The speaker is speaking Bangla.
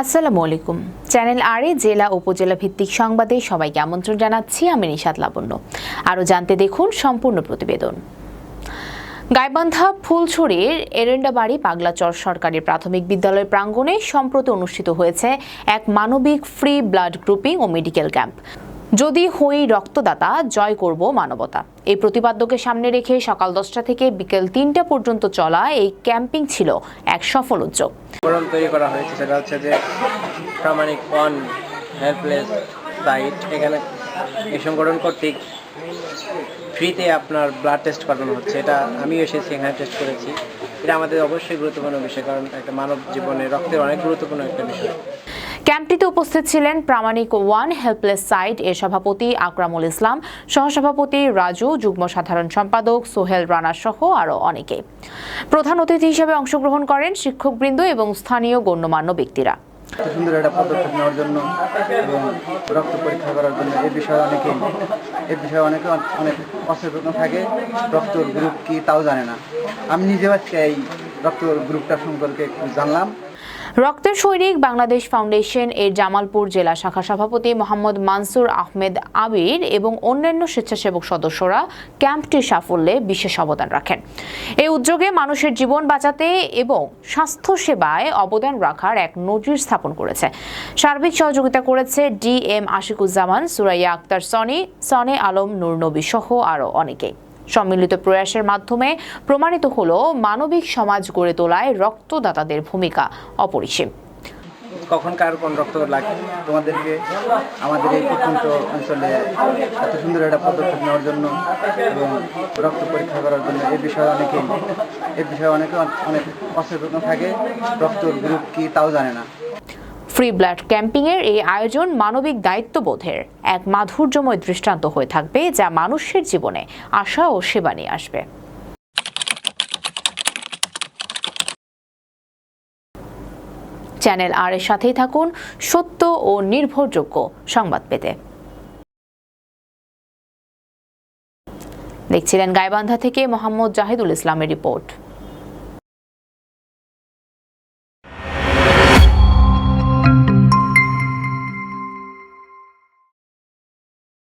আসসালামু আলাইকুম। চ্যানেল আরে জেলা উপজেলা ভিত্তিক সংবাদে সবাইকে আমন্ত্রণ জানাচ্ছি, আমি নিশাদ লাবণ্য। আরও জানতে দেখুন সম্পূর্ণ প্রতিবেদন। গাইবান্ধা ফুলছড়ির এরেন্ডাবাড়ি পাগলাচর সরকারি প্রাথমিক বিদ্যালয় প্রাঙ্গণে সম্প্রতি অনুষ্ঠিত হয়েছে এক মানবিক ফ্রি ব্লাড গ্রুপিং ও মেডিকেল ক্যাম্প। যদি হই রক্তদাতা জয় করব মানবতা। এই প্রতিপাদ্যকে সামনে রেখে সকাল দশটা থেকে বিকেল তিনটা পর্যন্ত চলা এই ক্যাম্পিং ছিল এক সফল উদ্যোগ। তৈরি করা হয়েছে, সেটা হচ্ছে যে প্রামাণিক ওয়ান হেল্পলেস সাইট এখানে এই সংগঠন কর্তৃক ফ্রিতে আপনার ব্লাড টেস্ট করানো হচ্ছে। এটা আমিও এসেছি এখানে টেস্ট করেছি। এটা আমাদের অবশ্যই গুরুত্বপূর্ণ বিষয়, কারণ একটা মানব জীবনে রক্তের অনেক গুরুত্বপূর্ণ একটা বিষয়। ক্যাম্পটিতে উপস্থিত ছিলেন প্রামাণিক ওয়ান হেল্পলেস সাইট এর সভাপতি আকরামুল ইসলাম, সহসভাপতি রাজু, যুগ্ম সাধারণ সম্পাদক সোহেল রানা সহ আরও অনেকে। প্রধান অতিথি হিসেবে অংশগ্রহণ করেন শিক্ষকবৃন্দ এবং স্থানীয় গণ্যমান্য ব্যক্তিরা। সুন্দর একটা পদক্ষেপ নেওয়ার জন্য এবং রক্ত পরীক্ষা করার জন্য এই বিষয়ে অনেকে এই বিষয়ে অনেকে অনেক অসচেতন থাকে রক্ত গ্রুপ কি তাও জানে না। আমি নিজেও আজকে এই রক্ত গ্রুপটা সম্পর্কে একটু জানলাম। রক্তের সৈনিক বাংলাদেশ ফাউন্ডেশন এর জামালপুর জেলা শাখা সভাপতি মোহাম্মদ মানসুর আহমেদ আবির এবং অন্যান্য স্বেচ্ছাসেবক সদস্যরা ক্যাম্পটির সাফল্যে বিশেষ অবদান রাখেন। এই উদ্যোগে মানুষের জীবন বাঁচাতে এবং স্বাস্থ্য সেবায় অবদান রাখার এক নজির স্থাপন করেছে। সার্বিক সহযোগিতা করেছে ডি এম আশিকুজ্জামান, সুরাইয়া আক্তার, সনি, সনে আলম নূরনবী সহ আরও অনেকেই। সম্মিলিত প্রয়াসের মাধ্যমে প্রমাণিত হলো মানবিক সমাজ গড়ে তোলায় রক্তদাতাদের ভূমিকা অপরিসীম। কখন কার কোন রক্ত লাগে তোমাদেরকে? আমাদের এই প্রত্যন্ত অঞ্চলে এত সুন্দর একটা পদক্ষেপ নেওয়ার জন্য এবং রক্ত পরীক্ষা করার জন্য এ বিষয়ে অনেকে এই বিষয়ে অনেকে অনেক অসচেতন থাকে। রক্ত গ্রুপ কি তাও জানে না। ফ্রি ব্লাড ক্যাম্পিংয়ের এই আয়োজন মানবিক দায়িত্ববোধের এক মাধুর্যময় দৃষ্টান্ত হয়ে থাকবে, যা মানুষের জীবনে আশা ও সেবা নিয়ে আসবে। চ্যানেল আর এর সাথেই থাকুন সত্য ও নির্ভরযোগ্য সংবাদ পেতে। দেখছিলেন গাইবান্ধা থেকে মোহাম্মদ জাহিদুল ইসলামের রিপোর্ট।